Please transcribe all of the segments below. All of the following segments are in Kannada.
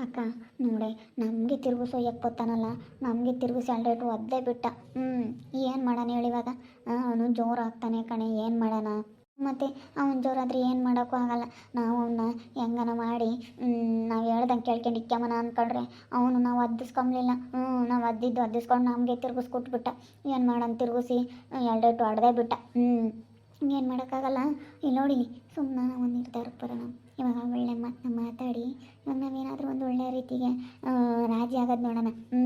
ಅಕ್ಕ ನೋಡೆ, ನಮಗೆ ತಿರುಗಿಸೋ ಗೊತ್ತಾನಲ್ಲ ನಮಗೆ ತಿರುಗಿಸಿ ಅಲ್ರೇಟು ಒದ್ದೇ ಬಿಟ್ಟ. ಹ್ಞೂ ಏನು ಮಾಡೋಣ ಹೇಳಿ ಇವಾಗ? ಅವನು ಜೋರಾಗ್ತಾನೆ ಕಣೆ, ಏನು ಮಾಡೋಣ? ಮತ್ತು ಅವನ ಜೋರಾದ್ರೆ ಏನು ಮಾಡೋಕ್ಕೂ ಆಗಲ್ಲ. ನಾವು ಅವನ್ನ ಹೆಂಗನ ಮಾಡಿ ನಾವು ಹೇಳ್ದಂಗೆ ಕೇಳ್ಕೊಂಡು ಇಕ್ಕಮ್ಮನ ಅಂದ್ಕೊಂಡ್ರೆ ಅವನು ನಾವು ಒದ್ದಿಸ್ಕೊಂಬ್ಲಿಲ್ಲ ಹ್ಞೂ ನಾವು ಒದ್ದಿದ್ದು ಒದ್ದಿಸ್ಕೊಂಡು ನಮಗೆ ತಿರುಗಿಸ್ಕೊಟ್ಬಿಟ್ಟ. ಏನು ಮಾಡೋಣ ತಿರುಗಿಸಿ ಎರಡೇಟು ಹೊಡೆದೇ ಬಿಟ್ಟ. ಹ್ಞೂ ಏನು ಮಾಡೋಕ್ಕಾಗಲ್ಲ? ಇಲ್ಲಿ ನೋಡಿ ಸುಮ್ಮನೆ ಒಂದು ನಿರ್ಧಾರಕ್ಕೆ ಬರೋಣ. ಇವಾಗ ಒಳ್ಳೆ ಮಾತನ್ನ ಮಾತಾಡಿ, ಇವಾಗ ನಾವೇನಾದರೂ ಒಂದು ಒಳ್ಳೆ ರೀತಿಗೆ ರಾಜಿ ಆಗೋದು ನೋಡೋಣ. ಹ್ಞೂ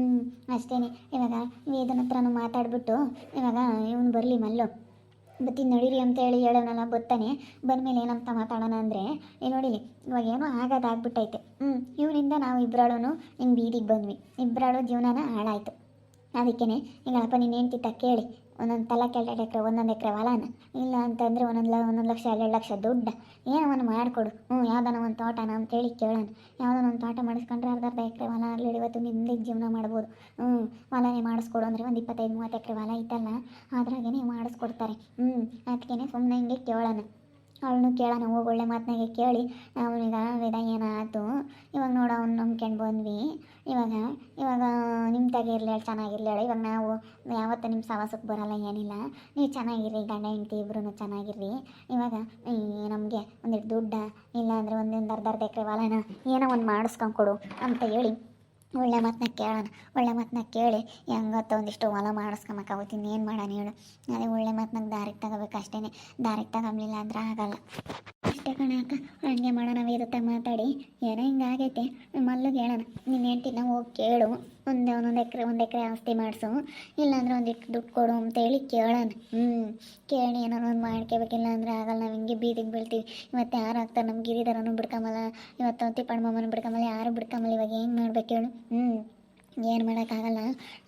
ಅಷ್ಟೇ ಇವಾಗ ವೇದನ ಹತ್ರನೂ ಮಾತಾಡಿಬಿಟ್ಟು, ಇವಾಗ ಇವನು ಬರಲಿ ಮಲ್ಲು. ಬತ್ತೀನಿ ನಡೀರಿ ಅಂತ ಹೇಳಿ ಹೇಳೋನಲ್ಲ ಬತ್ತಾನೆ ಬಂದಮೇಲೆ ಏನಂತ ಮಾತಾಡೋಣ ಅಂದರೆ, ಏ ನೋಡಿಲಿ ಇವಾಗ ಏನೋ ಆಗೋದಾಗ್ಬಿಟ್ಟೈತೆ ಹ್ಞೂ ಇವನಿಂದ ನಾವು ಇಬ್ಬರಾಳು ಹಿಂಗೆ ಬೀದಿಗೆ ಬಂದ್ವಿ. ಇಬ್ಬರಾಳು ಜೀವನನ ಹಾಳಾಯಿತು. ಅದಕ್ಕೇ ಈಗಳಪ್ಪ ನೀನು ಹೇಳ್ತಿತ್ತ ಕೇಳಿ. ಒಂದೊಂದು ತಲಕ್ಕೆ ಎರಡು ಎಕರೆ, ಒಂದೊಂದು ಎಕರೆ ಹೊಲನ? ಇಲ್ಲ ಅಂತಂದರೆ ಒಂದೊಂದು ಲ, ಒಂದೊಂದು ಲಕ್ಷ, ಎರಡು ಲಕ್ಷ ದುಡ್ಡು. ಏನೋ ಒಂದು ಮಾಡಿಕೊಡು. ಹ್ಞೂ, ಯಾವ್ದಾನ ಒಂದು ತೋಟನ ಅಂತೇಳಿ ಕೇಳೋಣ. ಯಾವ್ದಾನ ಒಂದು ತೋಟ ಮಾಡಿಸ್ಕೊಂಡ್ರೆ ಅರ್ಧ ಅರ್ಧ ಎಕರೆ ಹೊಲ ಆಗಲಿ, ಇವತ್ತು ನಿಮ್ಮದೇ ಜೀವನ ಮಾಡ್ಬೋದು. ಹ್ಞೂ, ಹೊಲನೇ ಮಾಡಿಸ್ಕೊಡು ಅಂದರೆ ಒಂದು ಇಪ್ಪತ್ತೈದು, ಮೂವತ್ತು ಎಕರೆ ಹೊಲ ಐತಲ್ಲ? ಅದ್ರಾಗೇ ಮಾಡಿಸ್ಕೊಡ್ತಾರೆ. ಹ್ಞೂ ಅದಕ್ಕೇ ಸುಮ್ಮನೆ ಹಿಂಗೆ ಕೇಳೋಣ. ಅವಳನ್ನು ಕೇಳೋಣ ಹೋಗಿ ಒಳ್ಳೆ ಮಾತನಾಗೆ ಕೇಳಿ, ಅವನಿಗ ವೇದ ಏನಾಯ್ತು? ಇವಾಗ ನೋಡು, ಅವ್ನು ನಂಬ್ಕೊಂಡು ಬಂದ್ವಿ. ಇವಾಗ ಇವಾಗ ನಿಮ್ಮ ಇರಲಿ ಹೇಳಿ, ಚೆನ್ನಾಗಿರಲಿ ಇವಾಗ ನಾವು ಯಾವತ್ತೂ ನಿಮ್ಮ ಸವಾಸಕ್ಕೆ ಬರೋಲ್ಲ, ಏನಿಲ್ಲ. ನೀವು ಚೆನ್ನಾಗಿರ್ರಿ, ಗಂಡ, ಹೆಂಡತಿ ಇಬ್ಬರೂ ಚೆನ್ನಾಗಿರ್ರಿ. ಇವಾಗ ನಮಗೆ ಒಂದಿಟ್ಟು ದುಡ್ಡ, ಇಲ್ಲಾಂದರೆ ಒಂದೊಂದು ಅರ್ಧ ಅರ್ಧ ಎಕರೆ ಹೊಲನ ಏನೋ ಒಂದು ಮಾಡಿಸ್ಕೊಂಡು ಕೊಡು ಅಂತ ಹೇಳಿ ಒಳ್ಳೆ ಮಾತನ್ನ ಕೇಳೋಣ, ಒಳ್ಳೆ ಮಾತನ್ನ ಕೇಳಿ ಹೆಂಗತ್ತ ಒಂದಿಷ್ಟು ಹೊಲ ಮಾಡಿಸ್ಕೊಂಬಕಾಗುತ್ತೆ ಇನ್ನೇನು ಮಾಡೋಣ ಹೇಳು. ಅದೇ ಒಳ್ಳೆ ಮಾತನಾಗ ದಾರಿಗೆ ತಗೋಬೇಕು ಅಷ್ಟೇ ದಾರಿಗೆ ತಗೊಂಬಲಿಲ್ಲ ಅಂದ್ರೆ ಆಗಲ್ಲ. ಅಷ್ಟೇ ಕಣ ಅಕ್ಕ ಹಂಗೆ ಮಾಡೋಣ ಇರುತ್ತೆ ಮಾತಾಡಿ. ಏನೋ ಹಿಂಗಾಗೈತೆ. ಮಲ್ಲಿಗೆ ಹೇಳೋಣ ನಿನ್ನ ಹೆಂಡತಿ, ನಾವು ಹೋಗಿ ಕೇಳು. ಒಂದು, ಒಂದೊಂದು ಎಕರೆ, ಒಂದು ಎಕರೆ ಆಸ್ತಿ ಮಾಡಿಸು. ಇಲ್ಲಾಂದ್ರೆ ಒಂದಿಟ್ಟು ದುಡ್ಡು ಕೊಡು ಅಂತೇಳಿ ಕೇಳೋಣ. ಹ್ಞೂ ಕೇಳಿ ಏನಾರು ಒಂದು ಮಾಡ್ಕೋಬೇಕಿಲ್ಲ ಅಂದರೆ ಆಗಲ್ಲ, ನಾವು ಹಿಂಗೆ ಬೀದಿಗೆ ಬೀಳ್ತೀವಿ. ಇವತ್ತು ಯಾರು ಆಗ್ತಾರೆ ನಮ್ಮ ಗಿರಿಧರನು ಬಿಡ್ಕೊಂಬಲ್ಲ ಇವತ್ತು ತಿಪ್ಪಣ್ಣಮ್ಮನ ಬಿಡ್ಕೊಂಬಲ್ಲ, ಯಾರು ಬಿಡ್ಕೊಂಬಲ್ಲ, ಇವಾಗ ಹೆಂಗೆ ಮಾಡ್ಬೇಕು ಹೇಳು. ಹ್ಞೂ ಏನು ಮಾಡೋಕ್ಕಾಗಲ್ಲ.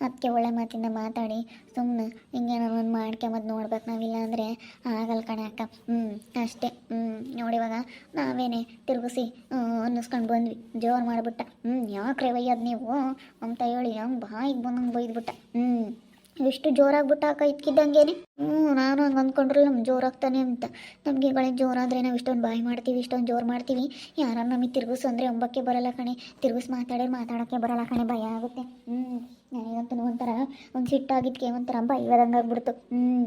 ಅದಕ್ಕೆ ಒಳ್ಳೆ ಮಾತಿಂದ ಮಾತಾಡಿ. ಸುಮ್ಮನೆ ಹಿಂಗೇನೋ ಒಂದು ಮಾಡ್ಕೊಂಬದು ನೋಡ್ಬೇಕು ನಾವಿಲ್ಲ ಅಂದರೆ ಆಗಲ್ಲ ಕಣೆ ಅಕ್ಕ. ಹ್ಞೂ ಅಷ್ಟೇ. ಹ್ಞೂ ನೋಡಿ ಇವಾಗ ನಾವೇನೆ ತಿರುಗಿಸಿ ಅನ್ನಿಸ್ಕೊಂಡು ಬಂದ್ವಿ. ಜೋರು ಮಾಡಿಬಿಟ್ಟ. ಹ್ಞೂ ಯಾಕ್ರೆ ಒಯ್ಯೋದು ನೀವು? ಅಂತ ಹೇಳಿ ಹಂಗೆ ಬಾಯಿಗೆ ಬಂದಂಗೆ ಬೈದ್ಬಿಟ್ಟ. ಹ್ಞೂ ಎಷ್ಟು ಜೋರಾಗಿ ಅಕ್ಕ ಇದ್ಕಿದ್ದಂಗೇನೆ? ಹ್ಞೂ, ನಾನು ಹಂಗೆ ಅಂದ್ಕೊಂಡ್ರೆ ನಮ್ಗೆ ಜೋರಾಗ್ತಾನೆ ಅಂತ. ನಮಗೆ ಗಳಿಗೆ ಜೋರಾದರೆ ನಾವು ಇಷ್ಟೊಂದು ಬಾಯಿ ಮಾಡ್ತೀವಿ, ಇಷ್ಟೊಂದು ಜೋರು ಮಾಡ್ತೀವಿ. ಯಾರು ನಮಗೆ ತಿರುಗಿಸು ಅಂದರೆ ಒಂಬಕ್ಕೆ ಬರಲ್ಲ ಕಣೆ. ತಿರುಗಿಸ್ ಮಾತಾಡೋರು ಮಾತಾಡೋಕ್ಕೆ ಬರಲ್ಲ ಕಣೆ, ಭಯ ಆಗುತ್ತೆ. ಹ್ಞೂ, ನನಗಂತೂ ಒಂಥರ ಒಂದು ಸಿಟ್ಟಾಗಿದ್ದಕ್ಕೆ ಒಂಥರ ಭಯದಂಗೆ ಆಗ್ಬಿಡ್ತು ಹ್ಞೂ,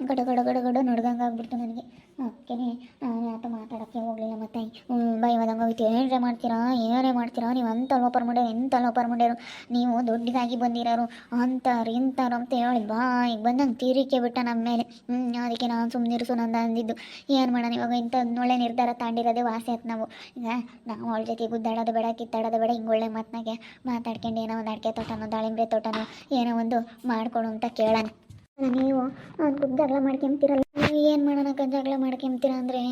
ಗಡ ಗಡ ಗಡ ಗಡ ನಡ್ದಂಗೆ ಆಗ್ಬಿಡ್ತು ನನಗೆ. ಓಕೆನೇ, ನಾನು ಯಾವ ಮಾತಾಡೋಕ್ಕೆ ಹೋಯ್ತು ಏನ್ರೆ ಮಾಡ್ತೀರಾ, ಏನೇ ಮಾಡ್ತೀರಾ, ನೀವು ಅಂತ ಲೋಪರ್ ಮಾಡ್ಯಾರ ಎಂತ ಲೋಪರ್ ಮಾಡ್ಯಾರು ನೀವು ದೊಡ್ಡದಾಗಿ ಬಂದಿರೋರು, ಅಂತಾರು, ಇಂತಾರು ಅಂತ ಹೇಳಿ ಬಾಯಿಗೆ ಬಂದಂಗೆ ತೀರಿಕೆ ಬಿಟ್ಟ ನಮ್ಮ ಮೇಲೆ. ಹ್ಞೂ ಅದಕ್ಕೆ ನಾನು ಸುಮ್ಮನಿರಿಸು ನಂದ ಅಂದಿದ್ದು. ಏನು ಮಾಡೋಣ, ಇವಾಗ ಇಂಥ ಒಳ್ಳೆ ನಿರ್ಧಾರ ತಾಂಡಿರೋದೇ ವಾಸಿ ಆಯ್ತು ನಾವು. ಈಗ ನಾವು ಅವಳ ಜೊತೆ ಗುದ್ದಾಡೋದು ಬೇಡ, ಕಿತ್ತಾಡೋದು ಬೇಡ, ಹಿಂಗೆ ಒಳ್ಳೆ ಮಾತನಾಗೆ ಮಾತಾಡ್ಕೊಂಡು ಏನೋ ಒಂದು ಅಡಿಕೆ ತೋಟನೋ ದಾಳಿಂಬೆ ತೋಟನೋ, ಏನೋ ಒಂದು ಮಾಡಿಕೊಡು ಅಂತ ಕೇಳೋಣ. ನೀವು ಒಂದು ಜಗಳ ಮಾಡ್ಕೊಂತೀರಲ್ಲ ನೀವು ಏನು ಮಾಡೋಣ ಜಗಳ ಮಾಡ್ಕೊಂತೀರ ಅಂದರೆ?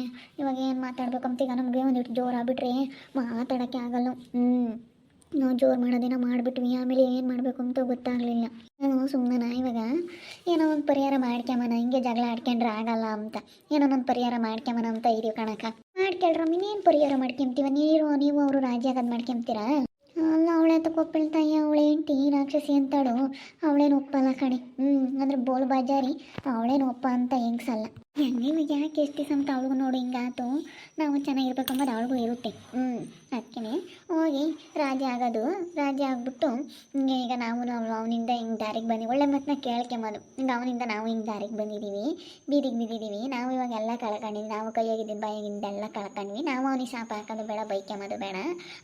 ಇವಾಗ ಏನು ಮಾತಾಡ್ಬೇಕಂತೀಗ ನಮಗೆ ಒಂದಿಟ್ಟು ಜೋರು ಆಗ್ಬಿಟ್ರೆ ಮಾತಾಡೋಕ್ಕೆ ಆಗಲ್ಲ. ಹ್ಞೂ ನಾವು ಜೋರು ಮಾಡೋದೇನೋ ಮಾಡಿಬಿಟ್ವಿ. ಆಮೇಲೆ ಏನು ಮಾಡಬೇಕು ಅಂತ ಗೊತ್ತಾಗಲಿಲ್ಲ. ನಾನು ಸುಮ್ಮನ ಇವಾಗ ಏನೋ ಒಂದು ಪರಿಹಾರ ಮಾಡ್ಕೊಂಬನ ಹಿಂಗೆ ಜಗಳ ಆಡ್ಕೊಂಡ್ರೆ ಆಗಲ್ಲ ಅಂತ. ಏನೋ ಒಂದು ಪರಿಹಾರ ಮಾಡ್ಕೊಂಬನ ಅಂತ ಇದೀವಿ ಕಣಕ ಮಾಡ್ಕೊಳ್ರಮ್ಮ ಇನ್ನೇನು ಪರಿಹಾರ ಮಾಡ್ಕೊಂತೀವ ನೀರು, ನೀವು ಅವರು ರಾಜಿ ಆಗೋದು ಮಾಡ್ಕೊಂತೀರಾ ಅಲ್ಲ, ಅವಳೆ ತಗೊಪ್ಪಳ ತಾಯಿ ಅವಳೆ ಹೆಂಡ್ತಿ ರಾಕ್ಷಸಿ ಅಂತಾಳು. ಅವಳೇನು ಒಪ್ಪಲ್ಲ ಕಣೆ. ಹ್ಞೂ ಅಂದ್ರೆ ಬೋಲ್ ಬಾಜಾರಿ, ಅವಳೇನು ಒಪ್ಪ ಅಂತ ಹೆಂಗ್ಸಲ್ಲ. ಹೆಂಗೆ ಯಾಕೆ ಎಷ್ಟು ಅಂತ ಅವಳಿಗೂ ನೋಡಿ ಹಿಂಗಾತು ನಾವು ಚೆನ್ನಾಗಿರ್ಬೇಕಂಬೋದು ಅವಳಿಗೂ ಇರುತ್ತೆ. ಹ್ಞೂ ಅದಕ್ಕೆ ಹೋಗಿ ರಾಜ ಆಗೋದು. ರಾಜ ಆಗಿಬಿಟ್ಟು ಹಿಂಗೆ ಈಗ ನಾವು ನಾವು ಅವನಿಂದ ಹಿಂಗೆ ದಾರಿಗೆ ಬನ್ನಿ ಒಳ್ಳೆ ಮಾತನ್ನ ಕೇಳ್ಕೊಂಬೋದು ಹಿಂಗೆ ಅವನಿಂದ ನಾವು ಹಿಂಗೆ ದಾರಿಗೆ ಬಂದಿದ್ದೀವಿ ಬೀದಿಗೆ ಬಿದ್ದಿದ್ದೀವಿ ನಾವು ಇವಾಗ ಎಲ್ಲ ಕಳ್ಕೊಂಡಿದ್ವಿ ನಾವು ಕೈಯಾಗಿದ್ದು ಬಾಯಾಗಿದ್ದೆಲ್ಲ ಕಳ್ಕೊಂಡ್ವಿ ನಾವು ಅವನಿಗೆ ಶಾಪ ಹಾಕೋದು ಬೇಡ ಬೈಕೊಂಬೋದು ಬೇಡ.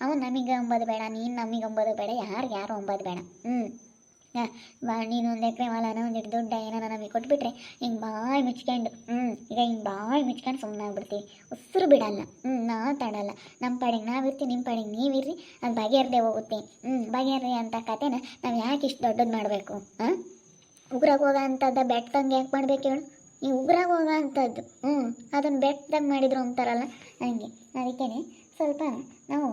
ಅವನು ನಮಗೆ ಅಂಬೋದು ಬೇಡ, ನೀನು ನಮಗೆ ಅಂಬೋದು ಬೇಡ, ಯಾರು ಯಾರು ಅಂಬೋದು ಬೇಡ. ಹ್ಞೂ ನೀನು ಒಂದು ಎಕರೆ ಹೊಲನ ಒಂದಿಟ್ಟು ದುಡ್ಡ ಏನಾರ ನಮಗೆ ಕೊಟ್ಬಿಟ್ರೆ ಹಿಂಗೆ ಬಾಯಿ ಮುಚ್ಕೊಂಡು ಹ್ಞೂ ಈಗ ಹಿಂಗೆ ಬಾಯಿ ಮುಚ್ಕೊಂಡು ಸುಮ್ಮನೆ ಆಗ್ಬಿಡ್ತೀವಿ ಉಸಿರು ಬಿಡಲ್ಲ ಹ್ಞೂ ಮಾತಾಡಲ್ಲ ನಮ್ಮ ಪಾಡಿಗೆ ನಾವಿರ್ತೀವಿ ನಿಮ್ಮ ಪಾಡಿಗೆ ನೀವಿರ್ರಿ ಅದು ಬಗೆಹರದೆ ಹೋಗುತ್ತೆ. ಹ್ಞೂ ಬಗೆಹರಿ ಅಂತ ಕತೆನ ನಾವು ಯಾಕೆ ಇಷ್ಟು ದೊಡ್ಡದು ಮಾಡಬೇಕು, ಹಾಂ? ಉಗ್ರಾಗ ಹೋಗೋ ಅಂಥದ್ದು ಬೆಟ್ಟದಂಗೆ ಯಾಕೆ ಮಾಡ್ಬೇಕು ಹೇಳು? ಈ ಉಗ್ರಾಗ ಹೋಗೋ ಅಂಥದ್ದು ಹ್ಞೂ ಅದನ್ನು ಬೆಟ್ಟದಾಗ ಮಾಡಿದ್ರು ಅಂತಾರಲ್ಲ, ಹಂಗೆ. ಅದಕ್ಕೇ ಸ್ವಲ್ಪ ನಾವು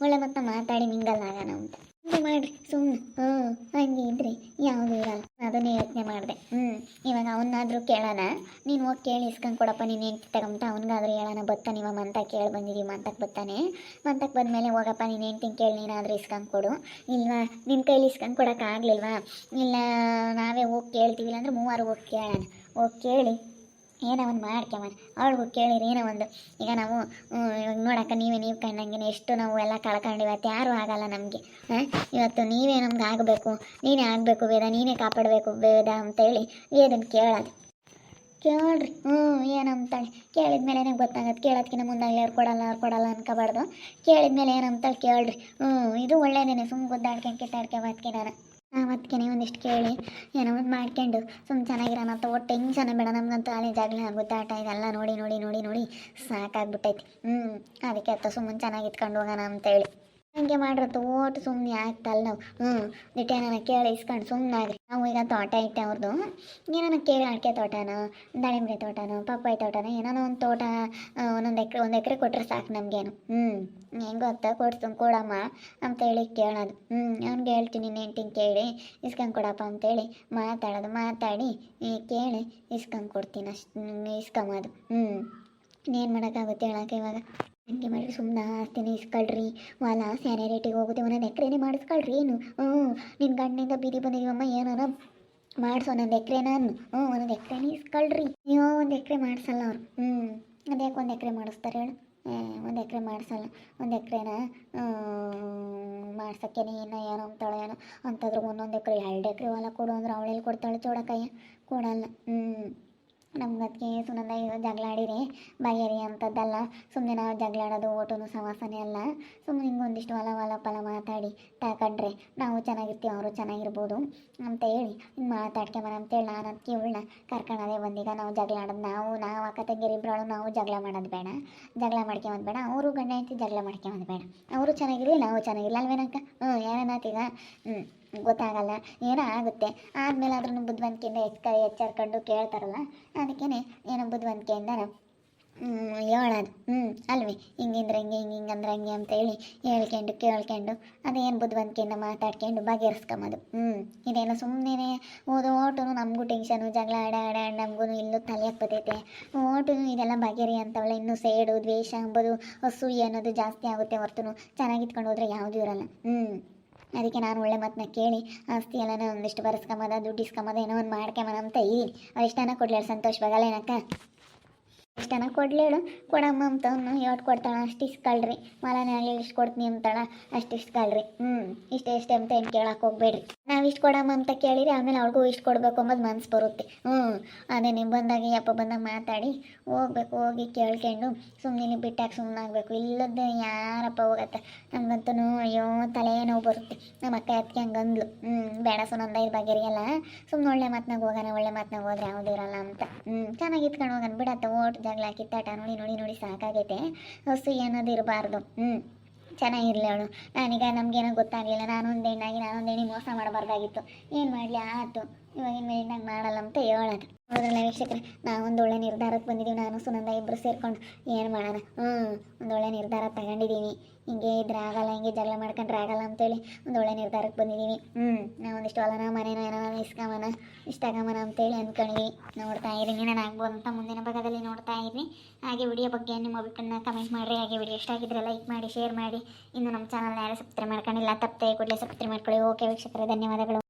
ಒಳ್ಳೆ ಮತ್ತೆ ಮಾತಾಡಿ ಮಿಂಗಲ್ ಆಗೋಣ ಅಂತ. ಮಾಡ್ರಿ ಸುಮ್ಮನೆ ಹ್ಞೂ, ಹಂಗೆ ಇದ್ರಿ. ಯಾವುದೂ ಇರಲ್ಲ. ಅದನ್ನೇ ಯೋಚನೆ ಮಾಡಿದೆ. ಹ್ಞೂ, ಇವಾಗ ಅವನ್ನಾದರೂ ಕೇಳೋಣ. ನೀನು ಹೋಗಿ ಕೇಳಿ, ಇಸ್ಕೊಂಡು ಕೊಡಪ್ಪ ನೀನು ಹೆಂಡ್ತಿ ತಗೊಂಬಿಟ್ಟು. ಅವ್ನಿಗಾದ್ರೂ ಹೇಳೋಣ ಬತ್ತಾನೆ ಇವ ಮಂತ ಕೇಳಿ ಬಂದಿದ್ದೀವಿ ಮಂತಕ್ಕೆ ಬತ್ತಾನೆ. ಮಂತಕ್ಕೆ ಬಂದಮೇಲೆ ಹೋಗಪ್ಪ, ನೀನು ಹೆಂಡ್ತಿನ ಕೇಳಿ, ನೀನಾದರೂ ಇಸ್ಕೊಂಡು ಕೊಡು. ಇಲ್ವಾ? ನಿನ್ನ ಕೈಲಿ ಇಸ್ಕೊಂಡು ಕೊಡೋಕ್ಕಾಗಲಿಲ್ವಾ ಇಲ್ಲ, ನಾವೇ ಹೋಗಿ ಕೇಳ್ತೀವಿ ಇಲ್ಲಾಂದ್ರೆ ಮೂವರು ಹೋಗಿ ಕೇಳೋಣ. ಹೋಗಿ ಕೇಳಿ. ಏನೋ ಒಂದು ಮಾಡ್ಕ್ಯಮನ್ ಅವಳಿಗೂ ಕೇಳಿರಿ, ಏನೋ ಒಂದು. ಈಗ ನಾವು ಇವಾಗ ನೋಡಕ್ಕ ನೀವೇ, ನೀವು ಕಂಡಂಗೆ ಎಷ್ಟು ನಾವು ಎಲ್ಲ ಕಳ್ಕೊಂಡು ಇವತ್ತು ಯಾರೂ ಆಗಲ್ಲ ನಮಗೆ. ಹಾಂ, ಇವತ್ತು ನೀವೇ ನಮ್ಗೆ ಆಗಬೇಕು. ನೀನೇ ಆಗಬೇಕು, ವೇದ ನೀನೇ ಕಾಪಾಡಬೇಕು, ವೇದ ಅಂತೇಳಿ ವೇದನ್ ಕೇಳೋದು. ಕೇಳ್ರಿ. ಹ್ಞೂ ಏನಂತಾಳೆ ಕೇಳಿದ್ಮೇಲೆ ನನಗೆ ಗೊತ್ತಾಗತ್ತೆ. ಕೇಳೋದ್ಕಿಂತ ಮುಂದಾಗಲಿ ಅವ್ರು ಕೊಡಲ್ಲ ಅವ್ರು ಕೊಡಲ್ಲ ಅನ್ಕೋಬಾರ್ದು. ಕೇಳಿದ್ಮೇಲೆ ಏನಂತಾಳೆ ಕೇಳ್ರಿ. ಹ್ಞೂ ಇದು ಒಳ್ಳೇದೇನೆ. ಸುಮ್ಮನೆ ಗೊತ್ತಾಡ್ಕೊಂಡು ಕಿತ್ತಾಡ್ಕೆ ಬದ್ಕೆ ನಾನು. ಅವತ್ತಿಗೆ ಒಂದಿಷ್ಟು ಕೇಳಿ, ಏನೋ ಒಂದು ಮಾಡ್ಕೊಂಡು ಸುಮ್ಮನೆ ಚೆನ್ನಾಗಿರೋಣ ಅಂತ ಒಟ್ಟು ಟೆನ್ಷನ್ ಬೇಡ ನಮ್ಗಂತೂ ಅಲ್ಲಿ ಜಗಳ ಆಟ, ಇದೆಲ್ಲ ನೋಡಿ ನೋಡಿ ನೋಡಿ ನೋಡಿ ಸಾಕಾಗ್ಬಿಟ್ಟೈತಿ. ಹ್ಞೂ ಅದಕ್ಕೆ ಅತ್ತ ಸುಮ್ಮನೆ ಚೆನ್ನಾಗಿ ಇಟ್ಕೊಂಡು ಹೋಗೋಣ ಅಂತೇಳಿ. ಹಂಗೆ ಮಾಡ್ರ ಓಟು ಸುಮ್ಮನೆ ಆಗ್ತಲ್ಲ ನಾವು. ಹ್ಞೂ ದಿಟ್ಟೇನ ಕೇಳಿ ಇಸ್ಕೊಂಡು ಸುಮ್ಮನೆ ನಾವು ಈಗ ತೋಟ ಐತೆ ಅವ್ರದ್ದು ಏನಾನ ಕೇಳಿ ಅಡಿಕೆ ತೋಟನ ದಾಳಿಂಬೆ ತೋಟನೋ, ಪಪ್ಪಾಯಿ ತೋಟನ, ಏನಾನ ಒಂದು ತೋಟ ಒಂದೊಂದು ಎಕರೆ, ಒಂದು ಎಕರೆ ಕೊಟ್ಟರೆ ಸಾಕು ನಮಗೇನು. ಹ್ಞೂ ಹೆಂಗೆ ಗೊತ್ತಾ? ಕೊಡ್ಸು ಕೊಡಮ್ಮ ಅಂತೇಳಿ ಕೇಳೋದು. ಹ್ಞೂ ಅವ್ನಿಗೆ ಹೇಳ್ತೀನಿ ನೆಂಟಿನ ಕೇಳಿ, ಇಸ್ಕೊಂಡು ಕೊಡಪ್ಪ ಅಂತೇಳಿ ಮಾತಾಡೋದು. ಮಾತಾಡಿ ಕೇಳಿ, ಇಸ್ಕೊಂಡು ಕೊಡ್ತೀನಿ ಅಷ್ಟು ಇಸ್ಕೊಂಬೋದು ಹ್ಞೂ ಇನ್ನೇನು ಮಾಡೋಕ್ಕಾಗುತ್ತೆ ಹೇಳಕ್ಕೆ ಇವಾಗ? ಹಂಗೆ ಮಾತ್ರ ಸುಮ್ಮನೆ ಆಸ್ತಿನ ಇಸ್ಕೊಳ್ರಿ ಹೊಲ ಸ್ಯಾನೆ ರೇಟಿಗೆ ಹೋಗುತ್ತೆ ಒಂದೊಂದು ಎಕರೆನೇ ಮಾಡಿಸ್ಕೊಳ್ರಿ ಏನು? ಹ್ಞೂ ನಿನ್ನ ಗಂಡಿನಿಂದ ಬೀದಿ ಬಂದಿದ್ದೀವಮ್ಮ ಏನಾರ ಮಾಡಿಸು, ಒಂದೊಂದು ಎಕರೆ ನಾನು. ಹ್ಞೂ, ಒಂದೊಂದು ಎಕರೆನೇ ಇಸ್ಕೊಳ್ರಿ. ನೀವು ಒಂದು ಎಕರೆ ಮಾಡಿಸಲ್ಲ ಅವ್ರು. ಹ್ಞೂ, ಅದ್ಯಾಕೆ ಒಂದು ಎಕರೆ ಮಾಡಿಸ್ತಾರೆ ಹೇಳು? ಒಂದು ಎಕರೆ ಮಾಡಿಸಲ್ಲ. ಒಂದು ಎಕರೆನ ಮಾಡ್ಸೋಕ್ಕೇನೆ ಏನೋ ಏನೋ ಅಂತಾಳೆ ಏನೋ. ಅಂತಂದ್ರೆ ಒಂದೊಂದು ಎಕರೆ, ಎರಡು ಎಕರೆ ಹೊಲ ಕೊಡು ಅಂದ್ರೆ ಅವಳೆಲ್ಲಿ ಕೊಡ್ತಾಳೆ ಚೋಡಕಯ್ಯ. ಕೊಡಲ್ಲ. ಹ್ಞೂ. ನಮ್ಗೆ ಅದಕ್ಕೆ ಸುನಂದ ಈಗ ಜಗಳ ಆಡಿರಿ ಬಗೆಹರಿ ಅಂಥದ್ದಲ್ಲ ಸುಮ್ಮನೆ ನಾವು ಜಗಳ ಆಡೋದು ಓಟೋನು ಸವಾಸನೆ ಅಲ್ಲ. ಸುಮ್ಮನೆ ಹಿಂಗೆ ಒಂದಿಷ್ಟು ಹೊಲ ಹೊಲ ಫಲ ಮಾತಾಡಿ ತಗೊಂಡ್ರೆ ನಾವು ಚೆನ್ನಾಗಿರ್ತೀವಿ, ಅವರು ಚೆನ್ನಾಗಿರ್ಬೋದು. ಅಂತ ಹೇಳಿ ಹಿಂಗೆ ಮಾತಾಡ್ಕೊಂಬರ ಅಂತೇಳಿ ನಾನು ಅದಕ್ಕೆ ಇವಳನ್ನ ಬಂದೀಗ ನಾವು ಜಗಳ ಆಡೋದು ನಾವು ನಾವು ಅಕ್ಕ ತಂಗಿರಿಬ್ರಳು ನಾವು ಜಗಳ ಮಾಡೋದು ಬೇಡ. ಜಗಳ ಮಾಡ್ಕೆ ಬೇಡ. ಅವರು ಗಂಡ ಹೆಂಡತಿ ಜಗಳ ಮಾಡ್ಕೆ ಬೇಡ. ಅವರು ಚೆನ್ನಾಗಿರಲಿ, ನಾವು ಚೆನ್ನಾಗಿರಲಿ. ಅಲ್ವೇನಕ್ಕ? ಹ್ಞೂ ಏನೇನಾತೀಗ ಹ್ಞೂ ಗೊತ್ತಾಗಲ್ಲ, ಏನೋ ಆಗುತ್ತೆ. ಆದಮೇಲೆ ಆದ್ರೂ ಬುದ್ಧಿವಂತಿಕೆಯಿಂದ ಎಚ್ಚ ಎಚ್ಚರ್ಕೊಂಡು ಕೇಳ್ತಾರಲ್ಲ ಅದಕ್ಕೇ ಏನೋ ಬುದ್ಧಿವಂತಿಕೆಯಿಂದ ಹೇಳೋದು. ಹ್ಞೂ ಅಲ್ವಿ? ಹಿಂಗಿಂದ್ರೆ ಹಿಂಗೆ ಹಿಂಗೆ ಹಿಂಗೆ ಅಂದ್ರೆ ಹಂಗೆ ಅಂತ ಹೇಳಿ ಹೇಳ್ಕೊಂಡು, ಕೇಳ್ಕೊಂಡು, ಅದೇನು ಬುದ್ಧಿವಂತಿಕೆಯಿಂದ ಮಾತಾಡ್ಕೊಂಡು ಬಗೆಹರಿಸ್ಕೊಂಬೋದು. ಹ್ಞೂ ಇದೇನೋ ಸುಮ್ಮನೆ ಓದೋ ಓಟು ನಮಗೂ ಟೆನ್ಷನು ಜಗಳ ಆಡ ಆಡ ನಮಗೂ ಇಲ್ಲೂ ತಲೆ ಹಾಕ್ಬತ್ತೈತೆ ಓಟು ಇದೆಲ್ಲ ಬಗೆರಿ ಅಂತವಲ್ಲ, ಇನ್ನೂ ಸೇಡು, ದ್ವೇಷ, ಅಂಬೋದು ಅಸೂಯೆ ಅನ್ನೋದು ಜಾಸ್ತಿ ಆಗುತ್ತೆ ಹೊರ್ತು ಚೆನ್ನಾಗಿ ಇಟ್ಕೊಂಡು ಹೋದ್ರೆ ಯಾವುದೂ ಇರಲ್ಲ. ಹ್ಞೂ ಅದಕ್ಕೆ ನಾನು ಒಳ್ಳೆ ಮಾತನ್ನ ಕೇಳಿ, ಆಸ್ತಿ ಎಲ್ಲ ಒಂದಿಷ್ಟು ಬರೆಸ್ಕೊಂಬದ, ದುಡ್ಡು ಇಸ್ಕೊಂಬದ, ಏನೋ ಒಂದು ಮಾಡ್ಕೊಂಬನ ಅಂತ ಇದ್ದೀನಿ ಅವ್ರು ಕೊಡ್ಲೇಳು ಸಂತೋಷ್ ಏನಕ್ಕ ಇಷ್ಟನ ಕೊಡ್ಲೇಳು ಕೊಡಮ್ಮ ಅಂತ ಅವನು ಯಾವತ್ತು ಕೊಡ್ತಾಳ? ಅಷ್ಟು ಇಸ್ಕೊಳ್ರಿ. ಮಲನೇ ಆಗಲಿ ಇಷ್ಟು ಕೊಡ್ತೀನಿ ಅಂತಾಳ. ಅಷ್ಟು ಇಸ್ಕೊಳ್ರಿ. ಹ್ಞೂ ಇಷ್ಟೇ ಇಷ್ಟೇ ಅಂತ ಏನು ಕೇಳಕ್ಕೆ ಹೋಗ್ಬೇಡ್ರಿ. ನಾವು ಇಷ್ಟು ಕೊಡಮ್ಮ ಅಂತ ಕೇಳಿರಿ ಆಮೇಲೆ ಅವ್ರಿಗೂ ಇಷ್ಟು ಕೊಡಬೇಕು ಅಂಬೋದು ಮನಸ್ಸು ಬರುತ್ತೆ. ಹ್ಞೂ ಅದೇ ನಿಮ್ಮ ಬಂದಾಗ ಯಪ್ಪ ಬಂದಾಗ ಮಾತಾಡಿ, ಹೋಗ್ಬೇಕು, ಹೋಗಿ ಕೇಳ್ಕೊಂಡು ಸುಮ್ಮನೆ ಬಿಟ್ಟಾಗ ಸುಮ್ಮನೆ ಆಗಬೇಕು. ಇಲ್ಲದ ಯಾರಪ್ಪ ಹೋಗತ್ತೆ? ನಮ್ಗಂತೂ ಅಯ್ಯೋ ತಲೆ ನೋವು ಬರುತ್ತೆ. ನಮ್ಮ ಅಕ್ಕ ಅದಕ್ಕೆ ಹಂಗೆ ಅಂದ್ಲು ಹ್ಞೂ ಬೇಡ ಸುನಂದ ಇದು ಬಗೆರಿಯಲ್ಲ ಸುಮ್ಮನೆ ಒಳ್ಳೆ ಮಾತನಾಗ ಹೋಗೋಣ, ಒಳ್ಳೆ ಮಾತನಾಗ ಹೋದ್ರೆ ಯಾವುದೂ ಇರಲ್ಲ ಅಂತ. ಹ್ಞೂ ಚೆನ್ನಾಗಿ ಇತ್ಕೊಂಡು ಹೋಗೋಣ. ಬಿಡತ್ತ, ಓಟ್, ಜಗಳ, ಕಿತ್ತಾಟ, ನೋಡಿ ನೋಡಿ ನೋಡಿ ಸಾಕಾಗೈತೆ. ಹಸು ಅನ್ನೋದು ಇರಬಾರ್ದು. ಹ್ಞೂ ಚೆನ್ನಾಗಿರಲಿ ಅವಳು. ನಾನೀಗ ನಮಗೇನೋ ಗೊತ್ತಾಗಲಿಲ್ಲ. ನಾನೊಂದು ಹೆಣ್ಣಾಗಿ ನಾನೊಂದು ಹೆಣ್ಣಿಗೆ ಮೋಸ ಮಾಡಬಾರ್ದಾಗಿತ್ತು. ಏನು ಮಾಡಲಿ ಆಯ್ತು ಇವಾಗಿನ ಮಾಡಲ್ಲ ಅಂತ ಹೇಳೋದು. ನೋಡ್ರಲ್ಲ ವೀಕ್ಷಕರೇ ನಾವೊಂದು ಒಳ್ಳೆ ನಿರ್ಧಾರಕ್ಕೆ ಬಂದಿದ್ದೀವಿ ನಾನು ಸುನಂದ ಇಬ್ಬರು ಸೇರ್ಕೊಂಡು ಏನು ಮಾಡೋಣ? ಹ್ಞೂ ಒಂದು ಒಳ್ಳೆ ನಿರ್ಧಾರ ತಗೊಂಡಿದ್ದೀನಿ ಹಿಂಗೆ ಇದ್ರೆ ಆಗಲ್ಲ, ಹಿಂಗೆ ಜಗಳ ಮಾಡ್ಕೊಂಡ್ರೆ ಆಗಲ್ಲ ಅಂತೇಳಿ ಒಂದು ಒಳ್ಳೆ ನಿರ್ಧಾರಕ್ಕೆ ಬಂದಿದ್ದೀವಿ ಹ್ಞೂ ನಾವು ಒಂದಿಷ್ಟು ಹೊಲನ ಮನೇನ ಏನೋ ಇಸ್ಕೊಂಬನ ಇಷ್ಟಾಗಮನ ಅಂತೇಳಿ ಅಂದ್ಕೊಂಡಿವಿ ನೋಡ್ತಾ ಇರಿ ನಾನು ಆಗ್ಬೋದು ಅಂತ ಮುಂದಿನ ಭಾಗದಲ್ಲಿ ನೋಡ್ತಾ ಇರಿ. ಹಾಗೆ ವಿಡಿಯೋ ಬಗ್ಗೆ ನಿಮ್ಮ ಅಭಿಪ್ರಾಯನ ಕಮೆಂಟ್ ಮಾಡಿರಿ. ಹಾಗೆ ವಿಡಿಯೋ ಇಷ್ಟ ಆಗಿದ್ರೆ ಲೈಕ್ ಮಾಡಿ ಶೇರ್ ಮಾಡಿ. ಇನ್ನು ನಮ್ಮ ಚಾನಲ್ನ ಯಾರು ಸಬ್ಸ್ಕ್ರೈಬ್ ಮಾಡ್ಕೊಂಡಿಲ್ಲ, ತಪ್ಪದೆ ಕೂಡಲೇ ಸಬ್ಸ್ಕ್ರೈಬ್ ಮಾಡ್ಕೊಳ್ಳಿ. ಓಕೆ ವೀಕ್ಷಕರೇ, ಧನ್ಯವಾದಗಳು.